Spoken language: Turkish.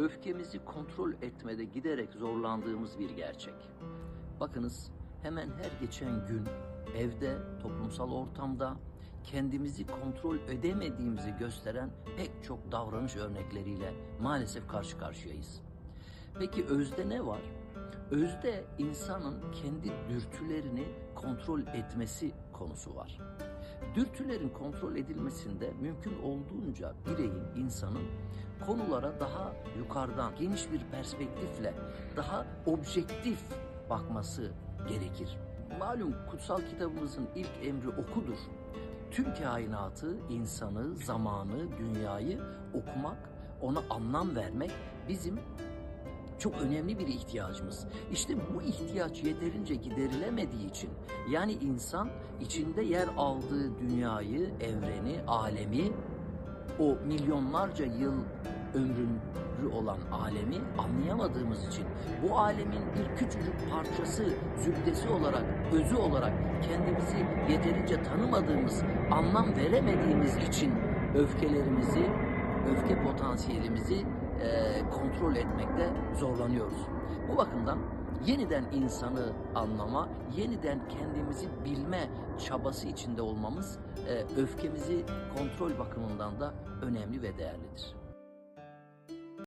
öfkemizi kontrol etmede giderek zorlandığımız bir gerçek. Bakınız hemen her geçen gün evde, toplumsal ortamda kendimizi kontrol edemediğimizi gösteren pek çok davranış örnekleriyle maalesef karşı karşıyayız. Peki özde ne var? Özde insanın kendi dürtülerini kontrol etmesi konusu var. Dürtülerin kontrol edilmesinde mümkün olduğunca bireyin, insanın konulara daha yukarıdan, geniş bir perspektifle, daha objektif bakması gerekir. Malum kutsal kitabımızın ilk emri okudur. Tüm kainatı, insanı, zamanı, dünyayı okumak, ona anlam vermek bizim çok önemli bir ihtiyacımız. İşte bu ihtiyaç yeterince giderilemediği için yani insan içinde yer aldığı dünyayı, evreni, alemi o milyonlarca yıl ömrü olan alemi anlayamadığımız için bu alemin bir küçücük parçası, zübdesi olarak, özü olarak kendimizi yeterince tanımadığımız, anlam veremediğimiz için öfkelerimizi, öfke potansiyelimizi kontrol etmekte zorlanıyoruz. Bu bakımdan yeniden insanı anlama, yeniden kendimizi bilme çabası içinde olmamız eee, öfkemizi kontrol bakımından da önemli ve değerlidir.